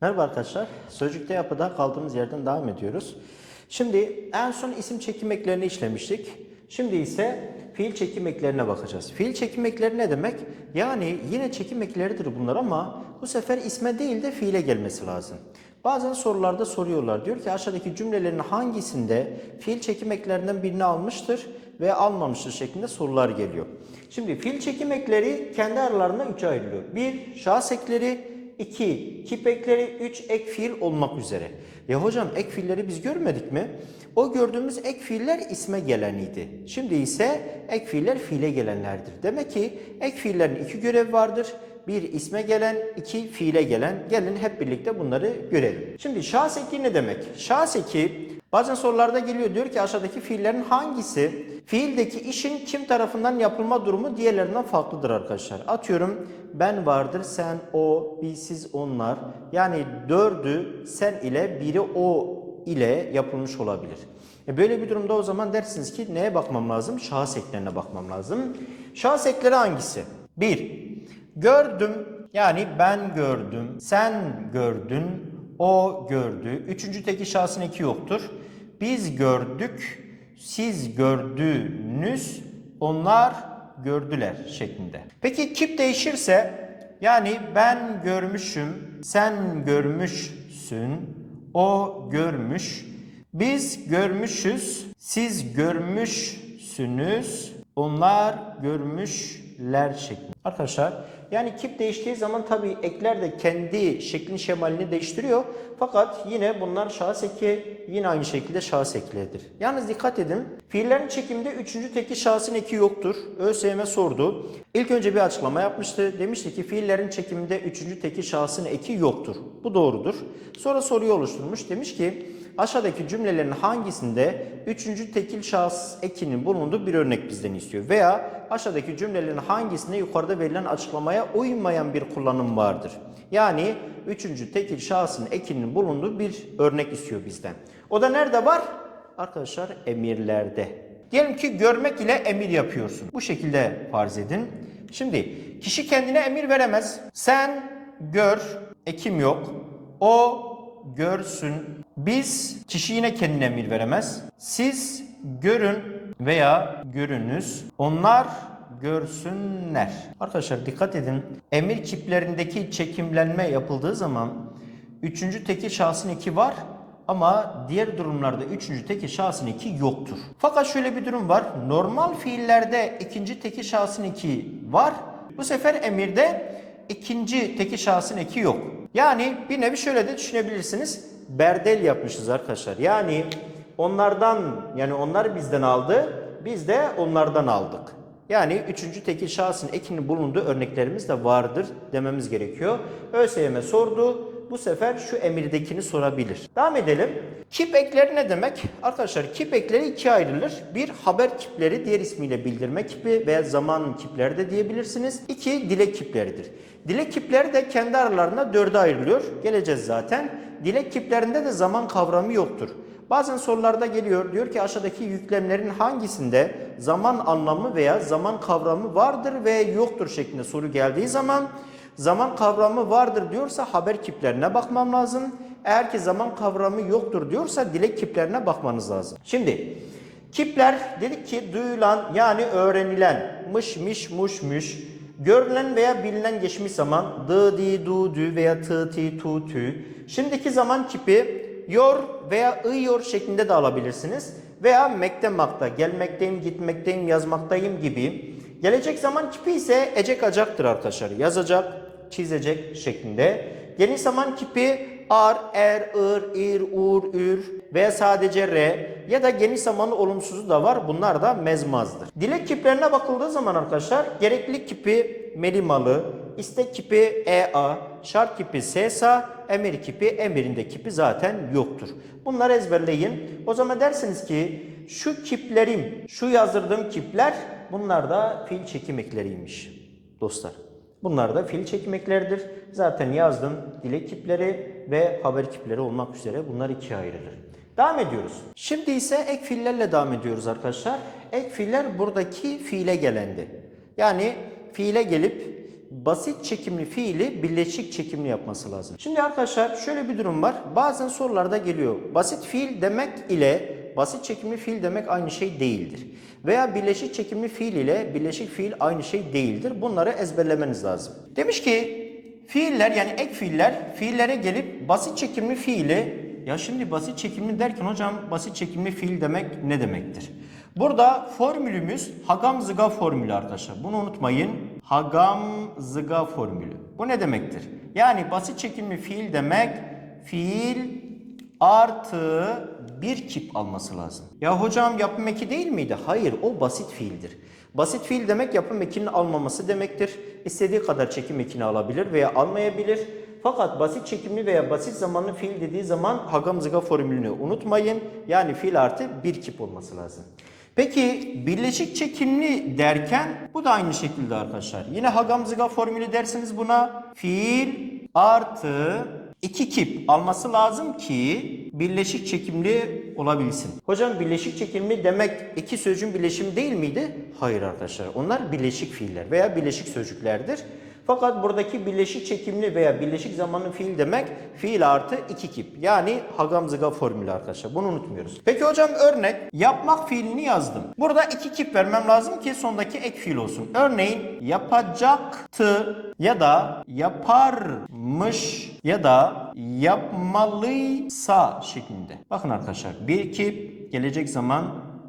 Merhaba arkadaşlar. Sözcükte yapıda kaldığımız yerden devam ediyoruz. Şimdi en son isim çekim eklerini işlemiştik. Şimdi ise fiil çekim eklerine bakacağız. Fiil çekim ekleri ne demek? Yani yine çekim ekleridir bunlar ama bu sefer isme değil de fiile gelmesi lazım. Bazen sorularda soruyorlar. Diyor ki aşağıdaki cümlelerin hangisinde fiil çekim eklerinden birini almıştır veya almamıştır şeklinde sorular geliyor. Şimdi fiil çekim ekleri kendi aralarında üçe ayrılıyor. Bir, şahıs ekleri, 2. Kip ekleri 3 ek fiil olmak üzere. Ya hocam ek fiilleri biz görmedik mi? O gördüğümüz ek fiiller isme geleniydi. Şimdi ise ek fiiller fiile gelenlerdir. Demek ki ek fiillerin iki görevi vardır. Bir isme gelen, iki fiile gelen. Gelin hep birlikte bunları görelim. Şimdi şahıs eki ne demek? Şahıs eki bazen sorularda geliyor diyor ki aşağıdaki fiillerin hangisi fiildeki işin kim tarafından yapılma durumu diğerlerinden farklıdır arkadaşlar. Atıyorum ben vardır, sen, o, biz, siz, onlar. Yani dördü sen ile biri o ile yapılmış olabilir. E böyle bir durumda o zaman dersiniz ki neye bakmam lazım? Şahıs eklerine bakmam lazım. Şahıs ekleri hangisi? 1. Gördüm yani ben gördüm, sen gördün, o gördü. Üçüncü teki şahsın eki yoktur. Biz gördük, siz gördünüz, onlar gördüler şeklinde. Peki kip değişirse yani ben görmüşüm, sen görmüşsün, o görmüş, biz görmüşüz, siz görmüşsünüz, onlar görmüşler şeklinde. Arkadaşlar yani kip değiştiği zaman tabii ekler de kendi şeklin şemalini değiştiriyor. Fakat yine bunlar şahıs eki yine aynı şekilde şahıs ekleridir. Yalnız dikkat edin. Fiillerin çekiminde üçüncü teki şahsın eki yoktur. ÖSYM sordu. İlk önce bir açıklama yapmıştı. Demişti ki fiillerin çekiminde üçüncü teki şahsın eki yoktur. Bu doğrudur. Sonra soruyu oluşturmuş. Demiş ki aşağıdaki cümlelerin hangisinde üçüncü tekil şahıs ekinin bulunduğu bir örnek bizden istiyor. Veya aşağıdaki cümlelerin hangisinde yukarıda verilen açıklamaya uymayan bir kullanım vardır. Yani üçüncü tekil şahsın ekinin bulunduğu bir örnek istiyor bizden. O da nerede var? Arkadaşlar emirlerde. Diyelim ki görmek ile emir yapıyorsun. Bu şekilde farz edin. Şimdi kişi kendine emir veremez. Sen gör, ekim yok. O görsün. Biz kişi yine kendine emir veremez. Siz görün veya görünüz. Onlar görsünler. Arkadaşlar dikkat edin. Emir kiplerindeki çekimlenme yapıldığı zaman üçüncü teki şahsın eki var ama diğer durumlarda üçüncü teki şahsın eki yoktur. Fakat şöyle bir durum var. Normal fiillerde ikinci teki şahsın eki var. Bu sefer emirde ikinci teki şahsın eki yok. Yani bir nevi şöyle de düşünebilirsiniz. Berdel yapmışız arkadaşlar. Yani onlardan yani onlar bizden aldı. Biz de onlardan aldık. Yani üçüncü tekil şahsın ekinin bulunduğu örneklerimiz de vardır dememiz gerekiyor. ÖSYM sordu. Bu sefer şu emirdekini sorabilir. Devam edelim. Kip ekleri ne demek? Arkadaşlar kip ekleri ikiye ayrılır. Bir haber kipleri diğer ismiyle bildirme kipi veya zaman kipleri de diyebilirsiniz. İki dilek kipleridir. Dilek kipleri de kendi aralarında dörde ayrılıyor. Geleceğiz zaten. Dilek kiplerinde de zaman kavramı yoktur. Bazen sorularda geliyor diyor ki aşağıdaki yüklemlerin hangisinde zaman anlamı veya zaman kavramı vardır ve yoktur şeklinde soru geldiği zaman zaman kavramı vardır diyorsa haber kiplerine bakmam lazım. Eğer ki zaman kavramı yoktur diyorsa dilek kiplerine bakmanız lazım. Şimdi kipler dedik ki duyulan yani öğrenilen mış miş muş müş görülen veya bilinen geçmiş zaman dı di du dü veya tı ti tu tü. Şimdiki zaman kipi yor veya ıyor şeklinde de alabilirsiniz. Veya mekte makta, gelmekteyim, gitmekteyim, yazmaktayım gibi. Gelecek zaman kipi ise ecek acaktır arkadaşlar. Yazacak, çizecek şeklinde. Geniş zaman kipi ar, er, ır, ir, ur, ür veya sadece re ya da geniş zamanlı olumsuzu da var. Bunlar da mezmazdır. Dilek kiplerine bakıldığı zaman arkadaşlar gereklilik kipi melimalı, istek kipi ea, şart kipi sesa, emir kipi emirinde kipi zaten yoktur. Bunları ezberleyin. O zaman dersiniz ki şu kiplerim, şu yazdırdığım kipler bunlar da fil çekim ekleriymiş dostlar. Bunlar da fil çekim ekleridir. Zaten yazdım dilek kipleri ve haber kipleri olmak üzere bunlar ikiye ayrılır. Devam ediyoruz. Şimdi ise ek fiillerle devam ediyoruz arkadaşlar. Ek fiiller buradaki fiile gelendi. Yani fiile gelip basit çekimli fiili birleşik çekimli yapması lazım. Şimdi arkadaşlar şöyle bir durum var. Bazen sorularda geliyor. Basit fiil demek ile basit çekimli fiil demek aynı şey değildir. Veya birleşik çekimli fiil ile birleşik fiil aynı şey değildir. Bunları ezberlemeniz lazım. Demiş ki fiiller yani ek fiiller fiillere gelip basit çekimli fiili ya şimdi basit çekimli derken hocam basit çekimli fiil demek ne demektir? Burada formülümüz hagam zıga formülü arkadaşlar. Bunu unutmayın. Hagam zıga formülü. Bu ne demektir? Yani basit çekimli fiil demek fiil artı bir kip alması lazım. Ya hocam yapım eki değil miydi? Hayır o basit fiildir. Basit fiil demek yapım ekinin almaması demektir. İstediği kadar çekim ekini alabilir veya almayabilir. Fakat basit çekimli veya basit zamanlı fiil dediği zaman hagam zıga formülünü unutmayın. Yani fiil artı bir kip olması lazım. Peki birleşik çekimli derken bu da aynı şekilde arkadaşlar. Yine hagam zıga formülü dersiniz buna. Fiil artı iki kip alması lazım ki birleşik çekimli olabilsin. Hocam birleşik çekimli demek iki sözcüğün birleşimi değil miydi? Hayır arkadaşlar. Onlar birleşik fiiller veya birleşik sözcüklerdir. Fakat buradaki birleşik çekimli veya birleşik zamanlı fiil demek fiil artı iki kip. Yani hagam zıga formülü arkadaşlar. Bunu unutmuyoruz. Peki hocam örnek yapmak fiilini yazdım. Burada iki kip vermem lazım ki sondaki ek fiil olsun. Örneğin yapacaktı ya da yaparmış ya da yapmalıysa şeklinde. Bakın arkadaşlar bir kip gelecek zaman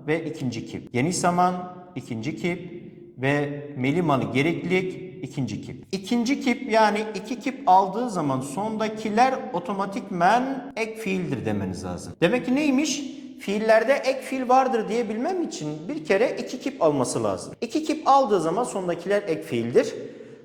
ve ikinci kip. Yeni zaman ikinci kip ve melimalı gereklilik ikinci kip. İkinci kip yani iki kip aldığı zaman sondakiler otomatikmen ek fiildir demeniz lazım. Demek ki neymiş? Fiillerde ek fiil vardır diyebilmem için bir kere iki kip alması lazım. İki kip aldığı zaman sondakiler ek fiildir.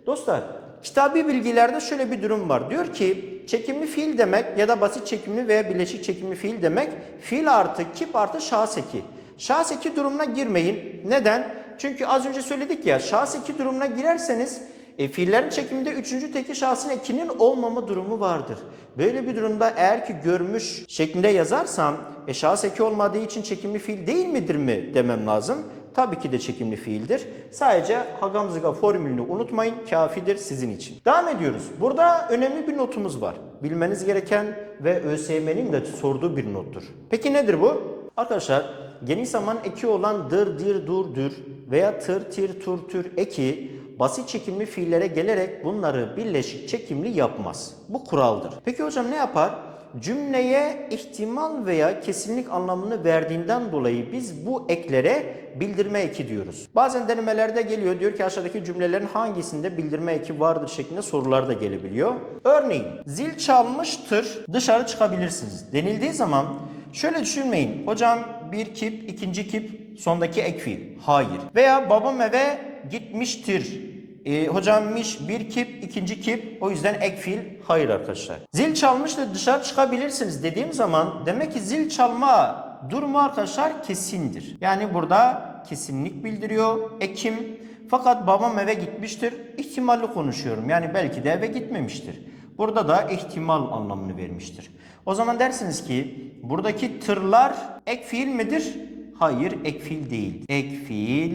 Dostlar kitabi bilgilerde şöyle bir durum var. Diyor ki çekimli fiil demek ya da basit çekimli veya birleşik çekimli fiil demek fiil artı kip artı şahıs eki. Şahıs eki durumuna girmeyin. Neden? Çünkü az önce söyledik ya şahıs eki durumuna girerseniz e, fiillerin çekiminde üçüncü teki şahsın ekinin olmama durumu vardır. Böyle bir durumda eğer ki görmüş şeklinde yazarsam e, şahıs eki olmadığı için çekimli fiil değil midir mi demem lazım. Tabii ki de çekimli fiildir. Sadece hagam zıga formülünü unutmayın. Kafidir sizin için. Devam ediyoruz. Burada önemli bir notumuz var. Bilmeniz gereken ve ÖSYM'nin de sorduğu bir nottur. Peki nedir bu? Arkadaşlar geniş zaman eki olan dır, dir, dur, dür veya tır, tir, tur, tür eki basit çekimli fiillere gelerek bunları birleşik çekimli yapmaz. Bu kuraldır. Peki hocam ne yapar? Cümleye ihtimal veya kesinlik anlamını verdiğinden dolayı biz bu eklere bildirme eki diyoruz. Bazen denemelerde geliyor diyor ki aşağıdaki cümlelerin hangisinde bildirme eki vardır şeklinde sorular da gelebiliyor. Örneğin zil çalmıştır dışarı çıkabilirsiniz denildiği zaman şöyle düşünmeyin. Hocam bir kip ikinci kip sondaki ek. Hayır. Veya babam eve gitmiştir e, hocammış bir kip, ikinci kip. O yüzden ek fiil hayır arkadaşlar. Zil çalmıştır dışarı çıkabilirsiniz dediğim zaman demek ki zil çalma durumu arkadaşlar kesindir. Yani burada kesinlik bildiriyor ekim. Fakat babam eve gitmiştir. İhtimalli konuşuyorum. Yani belki de eve gitmemiştir. Burada da ihtimal anlamını vermiştir. O zaman dersiniz ki buradaki tırlar ek fiil midir? Hayır ek fiil değil. Ek fiil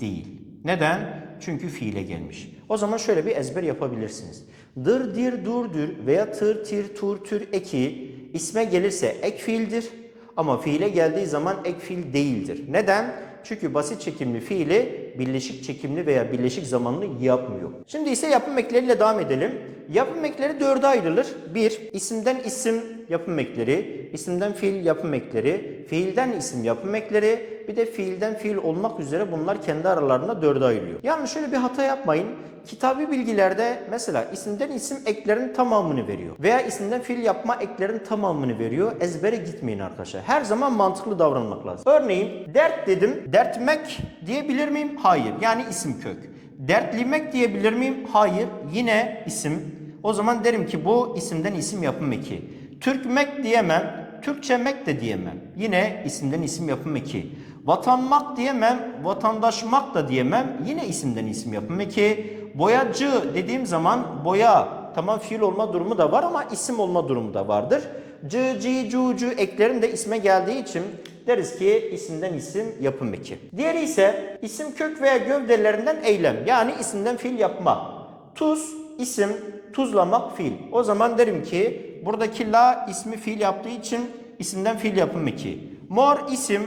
değil. Neden? Çünkü fiile gelmiş. O zaman şöyle bir ezber yapabilirsiniz. Dır, dir, durdur veya tır, tir, tur, tür eki isme gelirse ek fiildir. Ama fiile geldiği zaman ek fiil değildir. Neden? Çünkü basit çekimli fiili birleşik çekimli veya birleşik zamanlı yapmıyor. Şimdi ise yapım ekleriyle devam edelim. Yapım ekleri dörde ayrılır. Bir, isimden isim yapım ekleri, isimden fiil yapım ekleri, fiilden isim yapım ekleri, bir de fiilden fiil olmak üzere bunlar kendi aralarında dörde ayrılıyor. Yani şöyle bir hata yapmayın. Kitabi bilgilerde mesela isimden isim eklerin tamamını veriyor. Veya isimden fiil yapma eklerin tamamını veriyor. Ezbere gitmeyin arkadaşlar. Her zaman mantıklı davranmak lazım. Örneğin dert dedim. Dertmek diyebilir miyim? Hayır. Yani isim kök. Dertlimek diyebilir miyim? Hayır. Yine isim. O zaman derim ki bu isimden isim yapım eki. Türkmek diyemem. Türkçemek de diyemem. Yine isimden isim yapım eki. Vatanmak diyemem, vatandaşmak da diyemem. Yine isimden isim yapım eki. Boyacı dediğim zaman boya tamam fiil olma durumu da var ama isim olma durumu da vardır. Cı, ci, cu, cu eklerin de isme geldiği için deriz ki isimden isim yapım eki. Diğeri ise isim kök veya gövdelerinden eylem yani isimden fiil yapma. Tuz, isim, tuzlamak, fiil. O zaman derim ki buradaki la ismi fiil yaptığı için isimden fiil yapım eki. Mor isim,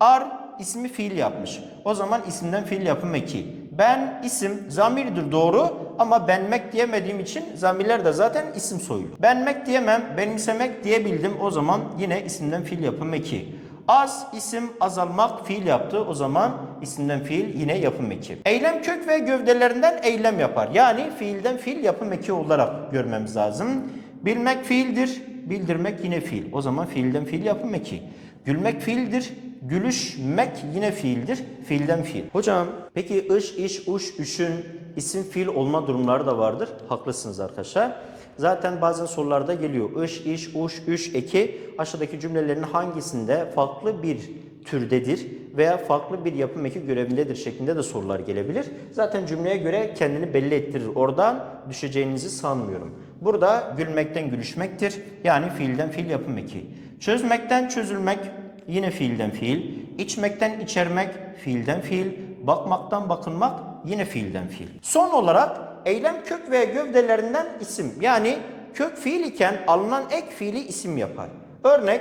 ar ismi fiil yapmış. O zaman isimden fiil yapım eki. Ben isim zamirdir doğru ama benmek diyemediğim için zamirler de zaten isim soyulu. Benmek diyemem, benimsemek diyebildim. O zaman yine isimden fiil yapım eki. Az isim azalmak fiil yaptı. O zaman isimden fiil yine yapım eki. Eylem kök ve gövdelerinden eylem yapar. Yani fiilden fiil yapım eki olarak görmemiz lazım. Bilmek fiildir. Bildirmek yine fiil. O zaman fiilden fiil yapım eki. Gülmek fiildir. Gülüşmek yine fiildir. Fiilden fiil. Hocam peki ış, iş, uş, üşün isim fiil olma durumları da vardır. Haklısınız arkadaşlar. Zaten bazen sorularda geliyor. Iş, iş, uş, üş eki aşağıdaki cümlelerin hangisinde farklı bir türdedir veya farklı bir yapım eki görevindedir şeklinde de sorular gelebilir. Zaten cümleye göre kendini belli ettirir. Oradan düşeceğinizi sanmıyorum. Burada gülmekten gülüşmektir. Yani fiilden fiil yapım eki. Çözmekten çözülmek yine fiilden fiil. İçmekten içermek fiilden fiil. Bakmaktan bakınmak yine fiilden fiil. Son olarak eylem kök ve gövdelerinden isim. Yani kök fiil iken alınan ek fiili isim yapar. Örnek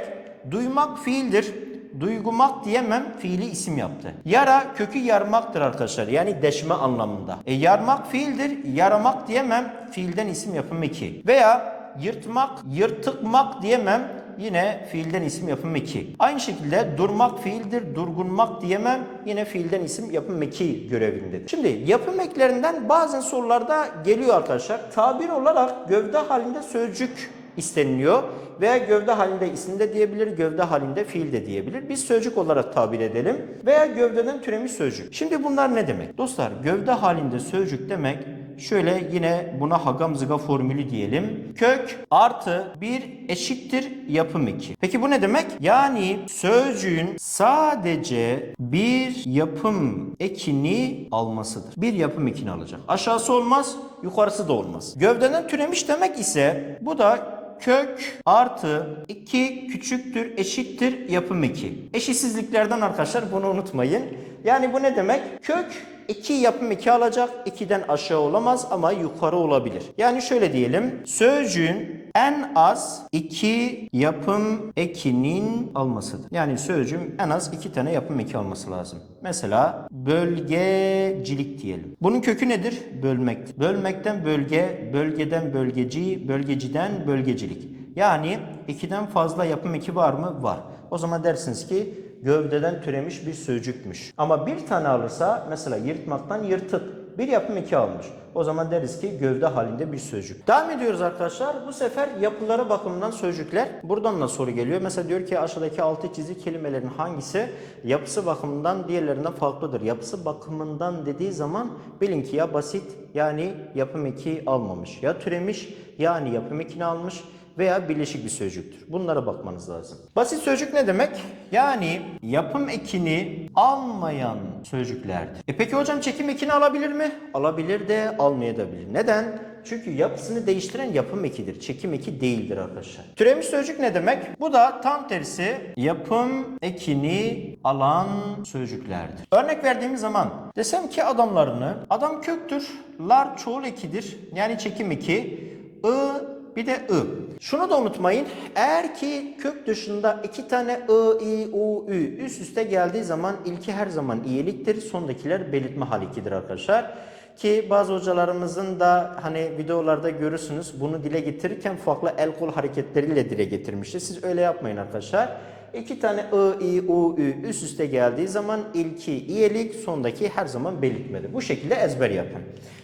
duymak fiildir. Duygumak diyemem fiili isim yaptı. Yara kökü yarmaktır arkadaşlar. Yani deşme anlamında. E yarmak fiildir. Yaramak diyemem fiilden isim yapım eki. Veya yırtmak, yırtıkmak diyemem yine fiilden isim yapım eki. Aynı şekilde durmak fiildir, durgunmak diyemem yine fiilden isim yapım eki görevindedir. Şimdi yapım eklerinden bazen sorularda geliyor arkadaşlar. Tabir olarak gövde halinde sözcük isteniliyor veya gövde halinde isim de diyebilir, gövde halinde fiil de diyebilir. Biz sözcük olarak tabir edelim veya gövdeden türemiş sözcük. Şimdi bunlar ne demek? Dostlar gövde halinde sözcük demek Şöyle yine buna hagam zıga formülü diyelim. Kök artı bir eşittir yapım 2. Peki bu ne demek? Yani sözcüğün sadece bir yapım ekini almasıdır. Bir yapım ekini alacak. Aşağısı olmaz, yukarısı da olmaz. Gövdeden türemiş demek ise bu da kök artı 2 küçüktür eşittir yapım 2. Eşitsizliklerden arkadaşlar bunu unutmayın. Yani bu ne demek? Kök 2 yapım 2 alacak. 2'den aşağı olamaz ama yukarı olabilir. Yani şöyle diyelim. Sözcüğün en az 2 yapım ekinin almasıdır. Yani sözcüğün en az 2 tane yapım eki alması lazım. Mesela bölgecilik diyelim. Bunun kökü nedir? Bölmek. Bölmekten bölge, bölgeden bölgeci, bölgeciden bölgecilik. Yani 2'den fazla yapım eki var mı? Var. O zaman dersiniz ki gövdeden türemiş bir sözcükmüş. Ama bir tane alırsa mesela yırtmaktan yırtık. Bir yapım iki almış. O zaman deriz ki gövde halinde bir sözcük. Devam ediyoruz arkadaşlar. Bu sefer yapıları bakımından sözcükler. Buradan da soru geliyor. Mesela diyor ki aşağıdaki altı çizik kelimelerin hangisi yapısı bakımından diğerlerinden farklıdır? Yapısı bakımından dediği zaman bilin ki ya basit yani yapım eki almamış. Ya türemiş yani yapım ekini almış veya birleşik bir sözcüktür. Bunlara bakmanız lazım. Basit sözcük ne demek? Yani yapım ekini almayan sözcüklerdir. E peki hocam çekim ekini alabilir mi? Alabilir de almayabilir. Neden? Çünkü yapısını değiştiren yapım ekidir. Çekim eki değildir arkadaşlar. Türemiş sözcük ne demek? Bu da tam tersi yapım ekini alan sözcüklerdir. Örnek verdiğimiz zaman desem ki adamlarını adam köktür, lar çoğul ekidir. Yani çekim eki, ı bir de ı. Şunu da unutmayın. Eğer ki kök dışında iki tane ı, i, u, ü üst üste geldiği zaman ilki her zaman iyiliktir. Sondakiler belirtme halikidir arkadaşlar. Ki bazı hocalarımızın da hani videolarda görürsünüz bunu dile getirirken farklı el kol hareketleriyle dile getirmiştir. Siz öyle yapmayın arkadaşlar. İki tane I, I, U, Ü üst üste geldiği zaman ilki iyilik, sondaki her zaman belirtmeli. Bu şekilde ezber yapın.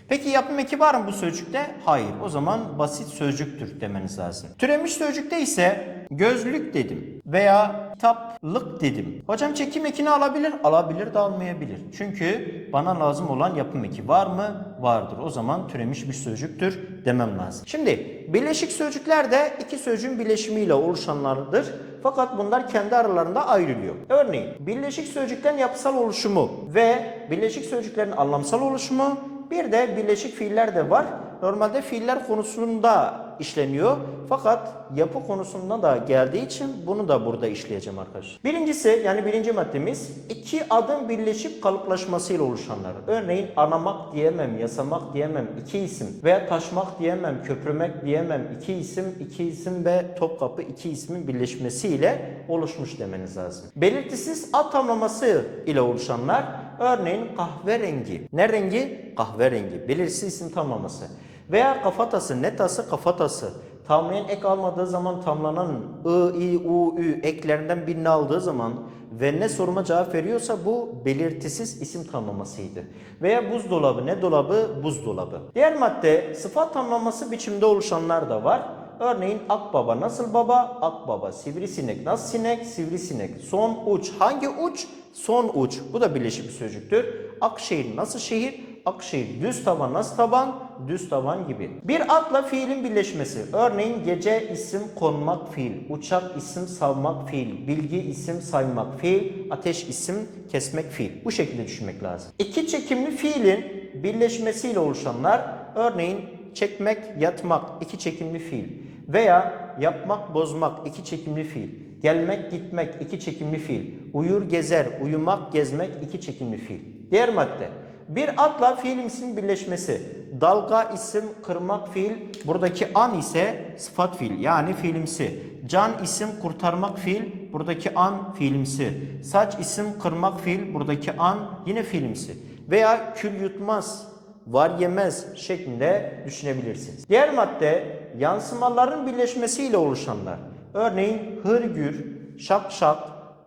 Peki yapım eki var mı bu sözcükte? Hayır. O zaman basit sözcüktür demeniz lazım. Türemiş sözcükte ise gözlük dedim veya kitaplık dedim. Hocam çekim ekini alabilir, alabilir de almayabilir. Çünkü bana lazım olan yapım eki var mı? Vardır. O zaman türemiş bir sözcüktür demem lazım. Şimdi birleşik sözcükler de iki sözcüğün birleşimiyle oluşanlardır. Fakat bunlar kendi aralarında ayrılıyor. Örneğin birleşik sözcüklerin yapısal oluşumu ve birleşik sözcüklerin anlamsal oluşumu Bir de birleşik fiiller de var. Normalde fiiller konusunda işleniyor. Fakat yapı konusunda da geldiği için bunu da burada işleyeceğim arkadaşlar. Birincisi yani birinci maddemiz iki adım birleşip kalıplaşmasıyla oluşanlar. Örneğin anamak diyemem, yasamak diyemem, iki isim veya taşmak diyemem, köprümek diyemem, iki isim, iki isim ve Topkapı iki ismin birleşmesiyle oluşmuş demeniz lazım. Belirtisiz ad tamlaması ile oluşanlar örneğin kahverengi. Ne rengi? Kahverengi. Belirsiz isim tamlaması. Veya kafatası, netası, kafatası. Tamlayan ek almadığı zaman tamlanan ı, i, u, ü eklerinden birini aldığı zaman ve ne soruma cevap veriyorsa bu belirtisiz isim tamlamasıydı. Veya buzdolabı, ne dolabı? Buzdolabı. Diğer madde sıfat tamlaması biçimde oluşanlar da var. Örneğin akbaba nasıl baba? Akbaba. Sivrisinek nasıl sinek? Sivrisinek. Son uç. Hangi uç? Son uç. Bu da birleşik bir sözcüktür. Akşehir nasıl şehir? Akşehir. Düz taban nasıl taban? Düz taban gibi. Bir adla fiilin birleşmesi. Örneğin gece isim konmak fiil. Uçak isim savmak fiil. Bilgi isim saymak fiil. Ateş isim kesmek fiil. Bu şekilde düşünmek lazım. İki çekimli fiilin birleşmesiyle oluşanlar örneğin çekmek, yatmak iki çekimli fiil veya yapmak, bozmak iki çekimli fiil. Gelmek, gitmek iki çekimli fiil. Uyur, gezer, uyumak, gezmek iki çekimli fiil. Diğer madde. Bir adla fiilimsin birleşmesi. Dalga isim, kırmak fiil. Buradaki an ise sıfat fiil yani fiilimsi. Can isim, kurtarmak fiil. Buradaki an fiilimsi. Saç isim, kırmak fiil. Buradaki an yine fiilimsi. Veya kül yutmaz, var yemez şeklinde düşünebilirsiniz. Diğer madde yansımaların birleşmesiyle oluşanlar. Örneğin hırgür, şak şak,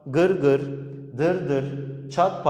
gırgır, dırdır, çat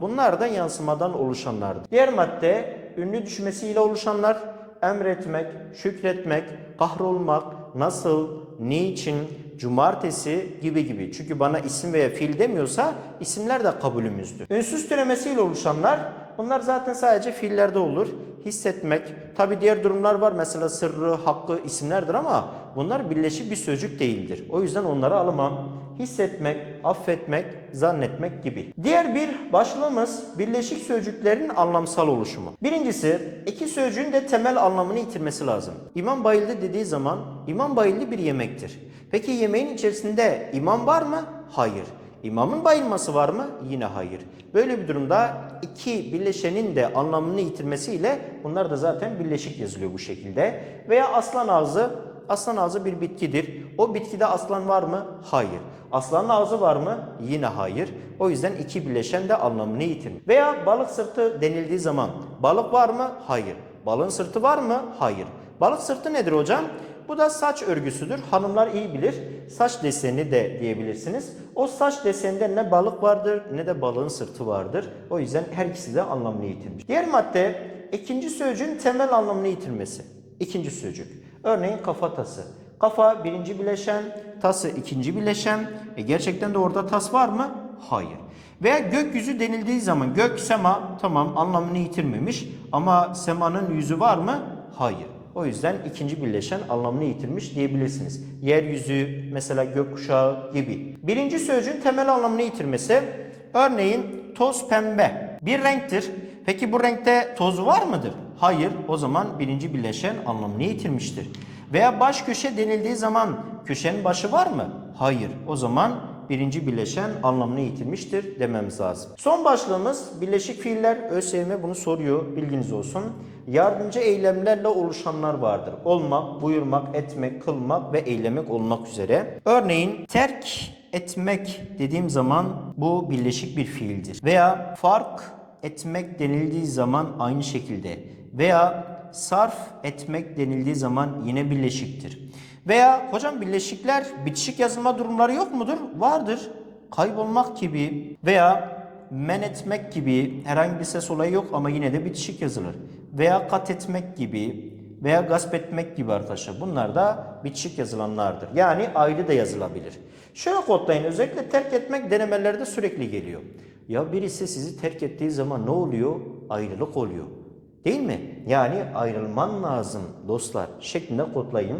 pat bunlar da yansımadan oluşanlardır. Diğer madde ünlü düşmesiyle oluşanlar emretmek, şükretmek, kahrolmak, nasıl, niçin, cumartesi gibi gibi. Çünkü bana isim veya fiil demiyorsa isimler de kabulümüzdür. Ünsüz türemesiyle oluşanlar bunlar zaten sadece fiillerde olur. Hissetmek, tabi diğer durumlar var mesela sırrı, hakkı isimlerdir ama bunlar birleşik bir sözcük değildir. O yüzden onları alamam. Hissetmek, affetmek, zannetmek gibi. Diğer bir başlığımız birleşik sözcüklerin anlamsal oluşumu. Birincisi iki sözcüğün de temel anlamını yitirmesi lazım. İmam bayıldı dediği zaman imam bayıldı bir yemektir. Peki yemeğin içerisinde imam var mı? Hayır. İmamın bayılması var mı? Yine hayır. Böyle bir durumda iki birleşenin de anlamını yitirmesiyle bunlar da zaten birleşik yazılıyor bu şekilde. Veya aslan ağzı, aslan ağzı bir bitkidir. O bitkide aslan var mı? Hayır. Aslanın ağzı var mı? Yine hayır. O yüzden iki birleşen de anlamını yitirmiş. Veya balık sırtı denildiği zaman balık var mı? Hayır. Balığın sırtı var mı? Hayır. Balık sırtı nedir hocam? Bu da saç örgüsüdür. Hanımlar iyi bilir. Saç deseni de diyebilirsiniz. O saç deseninde ne balık vardır ne de balığın sırtı vardır. O yüzden her ikisi de anlamını yitirmiş. Diğer madde ikinci sözcüğün temel anlamını yitirmesi. İkinci sözcük. Örneğin kafatası. Kafa birinci bileşen, tası ikinci bileşen. E gerçekten de orada tas var mı? Hayır. Veya gökyüzü denildiği zaman gök sema tamam anlamını yitirmemiş ama semanın yüzü var mı? Hayır. O yüzden ikinci birleşen anlamını yitirmiş diyebilirsiniz. Yeryüzü, mesela gökkuşağı gibi. Birinci sözcüğün temel anlamını yitirmesi, örneğin toz pembe bir renktir. Peki bu renkte toz var mıdır? Hayır. O zaman birinci birleşen anlamını yitirmiştir. Veya baş köşe denildiği zaman köşenin başı var mı? Hayır. O zaman birinci birleşen anlamını yitirmiştir dememiz lazım. Son başlığımız birleşik fiiller. ÖSYM bunu soruyor. Bilginiz olsun. Yardımcı eylemlerle oluşanlar vardır. Olmak, buyurmak, etmek, kılmak ve eylemek olmak üzere. Örneğin terk etmek dediğim zaman bu birleşik bir fiildir. Veya fark etmek denildiği zaman aynı şekilde. Veya sarf etmek denildiği zaman yine birleşiktir. Veya hocam birleşikler bitişik yazılma durumları yok mudur? Vardır. Kaybolmak gibi veya men etmek gibi herhangi bir ses olayı yok ama yine de bitişik yazılır. Veya kat etmek gibi veya gasp etmek gibi arkadaşlar. Bunlar da bitişik yazılanlardır. Yani ayrı da yazılabilir. Şöyle kodlayın. Özellikle terk etmek denemelerde sürekli geliyor. Ya birisi sizi terk ettiği zaman ne oluyor? Ayrılık oluyor. Değil mi? Yani ayrılman lazım dostlar şeklinde kodlayın.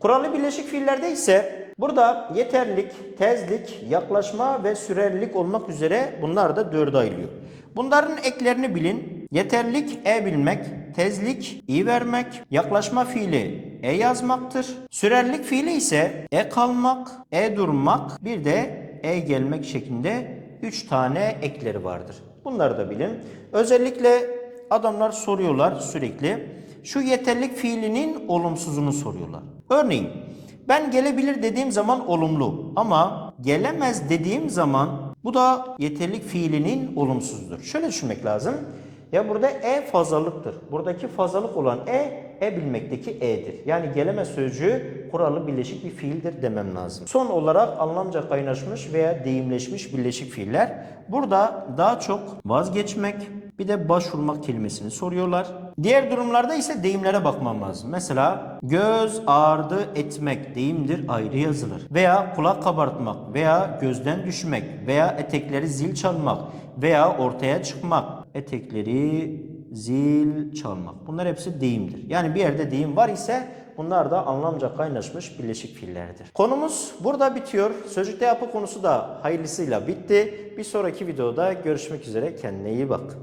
Kurallı birleşik fiillerde ise burada yeterlik, tezlik, yaklaşma ve sürerlilik olmak üzere bunlar da dörde ayrılıyor. Bunların eklerini bilin. Yeterlik e bilmek, tezlik i vermek, yaklaşma fiili e yazmaktır. Sürerlik fiili ise e kalmak, e durmak, bir de e gelmek şeklinde 3 tane ekleri vardır. Bunları da bilin. Özellikle adamlar soruyorlar sürekli. Şu yeterlik fiilinin olumsuzunu soruyorlar. Örneğin ben gelebilir dediğim zaman olumlu ama gelemez dediğim zaman bu da yeterlik fiilinin olumsuzudur. Şöyle düşünmek lazım. Ya burada e fazlalıktır. Buradaki fazlalık olan e, e bilmekteki e'dir. Yani gelemez sözcüğü kuralı birleşik bir fiildir demem lazım. Son olarak anlamca kaynaşmış veya deyimleşmiş birleşik fiiller. Burada daha çok vazgeçmek, bir de başvurmak kelimesini soruyorlar. Diğer durumlarda ise deyimlere bakmam lazım. Mesela göz ardı etmek deyimdir ayrı yazılır. Veya kulak kabartmak veya gözden düşmek veya etekleri zil çalmak veya ortaya çıkmak. Etekleri zil çalmak. Bunlar hepsi deyimdir. Yani bir yerde deyim var ise bunlar da anlamca kaynaşmış birleşik fiillerdir. Konumuz burada bitiyor. Sözcükte yapı konusu da hayırlısıyla bitti. Bir sonraki videoda görüşmek üzere. Kendine iyi bak.